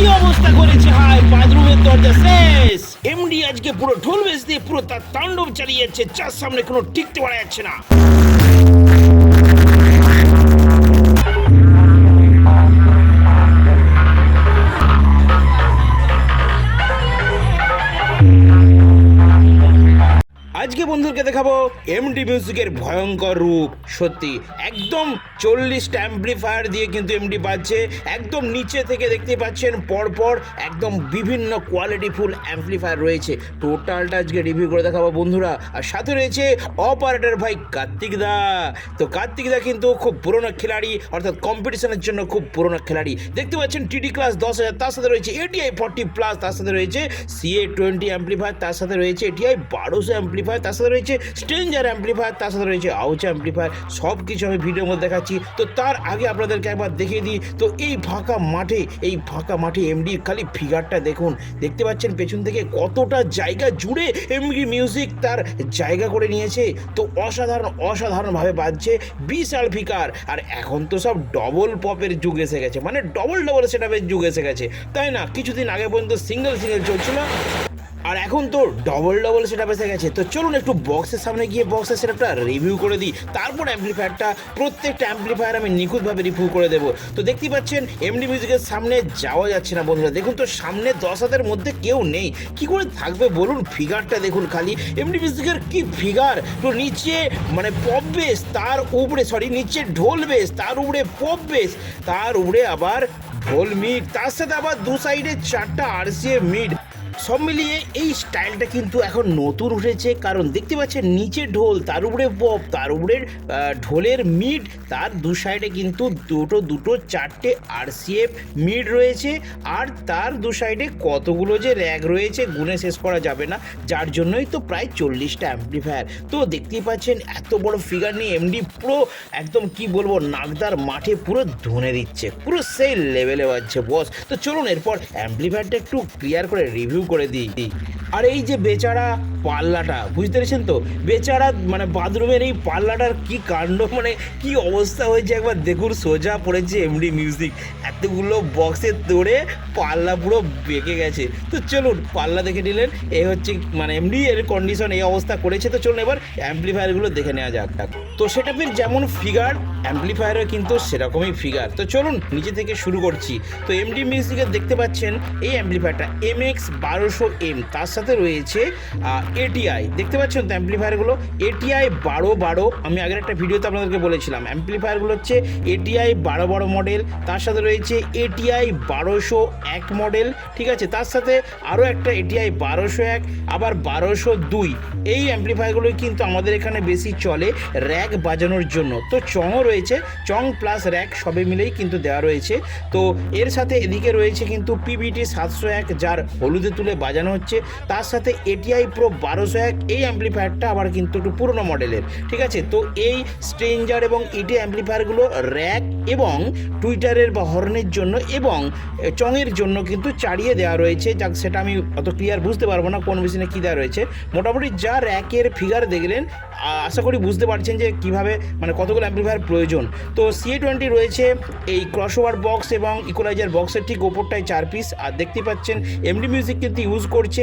কি অবস্থা করেছে? হাই, বাথরুমের দরজা শেষ। এমডি আজকে পুরো ঢোল বেশ দিয়ে পুরো তার তাণ্ডব চালিয়ে যাচ্ছে যার সামনে কোনো টিকতে পারা যাচ্ছে না। বন্ধুদেরকে দেখাবো এমডি মিউজিকের ভয়ঙ্কর রূপ। সত্যি, একদম চল্লিশটা অ্যাম্পলিফায়ার দিয়ে কিন্তু এমডি বাজছে। একদম নিচে থেকে দেখতে পাচ্ছেন, পরপর একদম বিভিন্ন কোয়ালিটিফুল অ্যাম্পলিফায়ার রয়েছে। টোটালটা আজকে রিভিউ করে দেখাবো বন্ধুরা। আর সাথে রয়েছে অপারেটর ভাই কার্তিক দা। তো কার্তিক দা কিন্তু খুব পুরনো খেলাড়ি, অর্থাৎ কম্পিটিশনের জন্য খুব পুরনো খেলাড়ি। দেখতে পাচ্ছেন টিডি ক্লাস দশ হাজার, তার সাথে রয়েছে এটিআই ফর্টি প্লাস তার সাথে রয়েছে সিএ টোয়েন্টি অ্যাম্পলিফায়ার তার সাথে রয়েছে এটিআই বারোশো অ্যাম্পলিফায়ার তার সাথে রয়েছে স্ট্রেঞ্জার অ্যাম্পলিফায়ার তার সাথে রয়েছে আউচ অ্যাম্পলিফায়ার সব কিছু আমি ভিডিওর মধ্যে দেখাচ্ছি। তো তার আগে আপনাদেরকে একবার দেখিয়ে দিই, তো এই ফাঁকা মাঠে, এই ফাঁকা মাঠে এমডি খালি ফিগারটা দেখুন। দেখতে পাচ্ছেন পেছন থেকে কতটা জায়গা জুড়ে এমডি মিউজিক তার জায়গা করে নিয়েছে। তো অসাধারণ, অসাধারণভাবে বাজছে, বিশাল ফিকার আর এখন তো সব ডবল পপের যুগ এসে গেছে। মানে ডবল ডবল সেটআপের যুগ এসে গেছে। তাই না? কিছুদিন আগে পর্যন্ত সিঙ্গেল সিঙ্গেল চলছিল। আর এখন তো ডবল ডবল সেট এসে গেছে। তো চলুন একটু বক্সের সামনে গিয়ে বক্সের সেটআপটা রিভিউ করে দিই। তারপর অ্যাম্পলিফায়ারটা প্রত্যেকটা অ্যাম্পলিফায়ার আমি নিখুঁতভাবে রিভিউ করে দেবো। তো দেখতেই পাচ্ছেন এমডি মিউজিকের সামনে যাওয়া যাচ্ছে না বন্ধুরা। দেখুন তো, সামনে দশ হাতের মধ্যে কেউ নেই। কি করে থাকবে বলুন? ফিগারটা দেখুন খালি। এমডি মিউজিকের কি ফিগার তো নিচে মানে পপ বেস তার উপরে সরি নিচে ঢোল বেস তার উপরে পপ বেস তার উপরে আবার ঢোল মিট তার সাথে আবার দু সাইডে চারটা আরসিএ মিট সব মিলিয়ে এই স্টাইলটা কিন্তু এখন নতুন উঠেছে, কারণ দেখতে পাচ্ছেন নিচে ঢোল, তার উপরে পপ তার উপরে ঢোলের মিড, তার দু সাইডে কিন্তু দুটো দুটো, চারটে আরসিএফ মিড রয়েছে, আর তার দু সাইডে কতগুলো যে র্যাক রয়েছে, গুনে শেষ করা যাবে না, যার জন্যই তো প্রায় চল্লিশটা অ্যাম্পলিফায়ার তো দেখতেই পাচ্ছেন এত বড় ফিগার নিয়ে এমডি পুরো একদম কি বলব নাগদার মাঠে পুরো ধনে দিচ্ছে, পুরো সেই লেভেলে বাজছে বস তো চলুন এরপর অ্যাম্পলিফায়ারটা একটু ক্লিয়ার করে রিভিউ করে দিই। আর এই যে বেচারা পাল্লাটা, বুঝতে পেরেছেন তো? বেচারা মানে বাথরুমের এই পাল্লাটার কি কাণ্ড মানে কি অবস্থা হয়েছে? একবার দেখুন, সোজা পড়েছে এমডি মিউজিক এতগুলো বক্সে তোড়ে পাল্লা পুরো বেঁকে গেছে। তো চলুন, পাল্লা দেখে নিলেন। এই হচ্ছে মানে এমডি এর কন্ডিশন এই অবস্থা করেছে। তো চলুন এবার অ্যাম্পলিফায়ারগুলো দেখে নেওয়া যাক। তো সেটা ফির যেমন ফিগার অ্যাম্পলিফায়ারও কিন্তু সেরকমই ফিগার তো চলুন নিচে থেকে শুরু করছি। তো এমডি মিউজিকের দেখতে পাচ্ছেন এই অ্যাম্পলিফায়ারটা এম এক্স বারোশো এম তার সাথে রয়েছে এটিআই দেখতে পাচ্ছেন তো অ্যাম্পলিফায়ারগুলো এটিআই বারো বারো, আমি আগের একটা ভিডিওতে আপনাদেরকে বলেছিলাম। অ্যাম্পলিফায়ারগুলো হচ্ছে এটিআই বারো বারো মডেল তার সাথে রয়েছে এটিআই বারোশো এক মডেল ঠিক আছে? তার সাথে আরও একটা এটিআই বারোশো এক, আবার বারোশো দুই। এই অ্যাম্পলিফায়ারগুলোই কিন্তু আমাদের এখানে বেশি চলে। র্যাক বাজানোর জন্য। তো চংও রয়েছে, চং প্লাস র্যাক সবে মিলেই কিন্তু দেওয়া রয়েছে। তো এর সাথে এদিকে রয়েছে কিন্তু পিবিটি সাতশো এক, যার হলুদে তুলে বাজানো হচ্ছে। তার সাথে এটিআই প্রো বারোশো এক, এই অ্যাম্পলিফায়ারটা আবার কিন্তু একটু পুরনো মডেলের ঠিক আছে? তো এই স্ট্রেঞ্জার এবং ইটি অ্যাম্পলিফায়ারগুলো র্যাক এবং টুইটারের বা হর্নের জন্য এবং চঙের জন্য কিন্তু চাড়িয়ে দেওয়া রয়েছে। যাক, সেটা আমি অত ক্লিয়ার বুঝতে পারব না, কোন মেশিনে কী দেওয়া রয়েছে। মোটামুটি যা র্যাকের ফিগার দেখলেন আশা করি বুঝতে পারছেন যে কীভাবে মানে কতগুলো অ্যাম্পলিফায়ার প্রয়োজন। তো সিএ টোয়েন্টি রয়েছে এই ক্রসওভার বক্স এবং ইকোলাইজার বক্সের ঠিক ওপরটায় চার পিস আর দেখতে পাচ্ছেন এমডি মিউজিক কিন্তু ইউজ করছে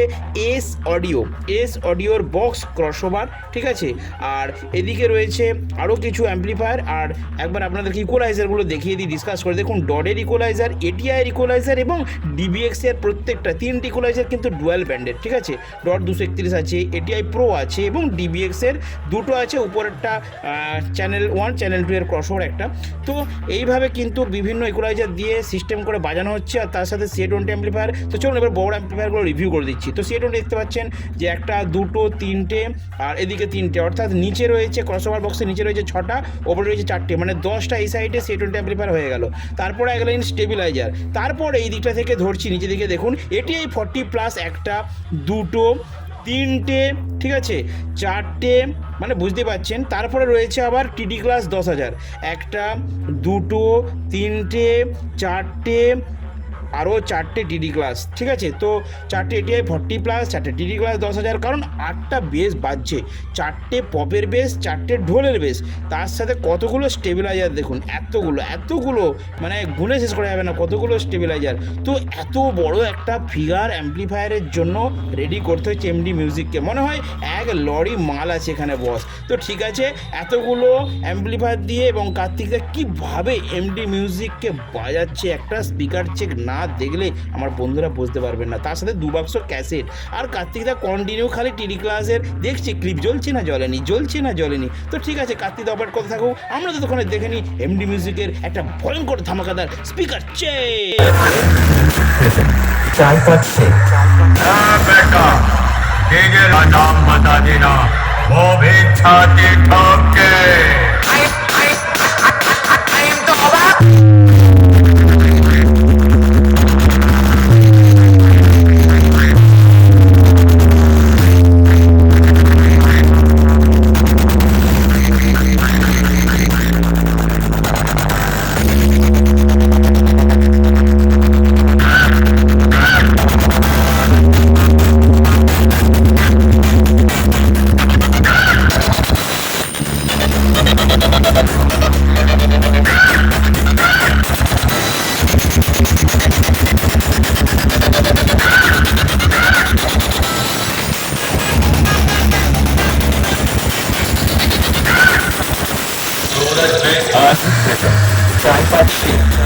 এস অডিও এস অডিওর বক্স ক্রসওভার ঠিক আছে? আর এদিকে রয়েছে আরও কিছু অ্যাম্পলিফায়ার আর একবার আপনাদেরকে ইকোলাইজারগুলো দেখিয়ে দিই ডিসকাস করে। দেখুন ডডের ইকোলাইজার এটিআইয়ের ইকোলাইজার এবং ডিবিএক্স এর প্রত্যেকটা তিনটি ইকোলাইজার কিন্তু ডুয়েল ব্যান্ডের ঠিক আছে? ডট দুশো একত্রিশ আছে এটিআই প্রো আছে এবং ডিবিএক্স এর দুটো আছে। উপরেরটা চ্যানেল ওয়ান চ্যানেল টু এর ক্রসওভার একটা। তো এইভাবে কিন্তু বিভিন্ন ইকোলাইজার দিয়ে সিস্টেম করে বাজানো হচ্ছে আর তার সাথে সিএ টোয়েন্টি অ্যাম্পলিফায়ার তো চলুন এবার বড় অ্যাম্পলিফায়ারগুলো রিভিউ করে দিচ্ছি। তো সিএ টোয়েন্টি দেখতে পাচ্ছেন যে একটা, দুটো, তিনটে আর এদিকে তিনটে। অর্থাৎ নিচে রয়েছে ক্রসওভার বক্সের নিচে রয়েছে ছটা, ওপরে রয়েছে চারটে। মানে দশটা এই সাইডে সিএ টোয়েন্টি অ্যাম্পলিফায়ার হয়ে গেল। তারপরে এক লাইন স্টেবিলাইজার তারপর এই দিকটা থেকে ধরছি নিচে দিকে দেখুন এটি এই ফর্টি প্লাস একটা, দুটো তিনটে, ঠিক আছে? চারটে মানে বুঝতে পারছেন? তারপরে রয়েছে আবার টিডি ক্লাস দশ হাজার। একটা, দুটো, তিনটে, চারটে আরও চারটে ডিডি ক্লাস ঠিক আছে? তো চারটে এটিআই ফর্টি প্লাস চারটে ডিডি ক্লাস দশ হাজার, কারণ আটটা বেস বাজছে। চারটে পপের বেস চারটে ঢোলের বেস তার সাথে কতগুলো স্টেবিলাইজার দেখুন, এতগুলো এতগুলো মানে গুনে শেষ করা যাবে না, কতগুলো স্টেবিলাইজার তো এত বড় একটা ফিগার অ্যাম্পলিফায়ারের জন্য রেডি করতে হচ্ছে এমডি মিউজিককে মনে হয় এক লরি মাল আছে এখানে বস তো ঠিক আছে, এতগুলো অ্যাম্পলিফায়ার দিয়ে এবং কার্তিকদা কীভাবে এমডি মিউজিককে বাজাচ্ছে? একটা স্পিকার চেক না দেখলে আমার বন্ধুরা বুঝতে পারবেন না তার সাথে দু বাক্স ক্যাসেট আর কার্তিকদা কন্টিনিউ খালি টিডি ক্লাসের দেখছি ক্লিপ জ্বলছে না জ্বলেনি জ্বলছে না জ্বলেনি তো ঠিক আছে কার্তিক অপারেট করতে থাকুক আমরা তো তখন দেখে নিই এমডি মিউজিকের একটা ভয়ঙ্কর ধামাকাদার স্পিকার চেক চার পাচ্ছে बेटा डीजे का नाम बता देना वो भी छाती ठोक के side by side.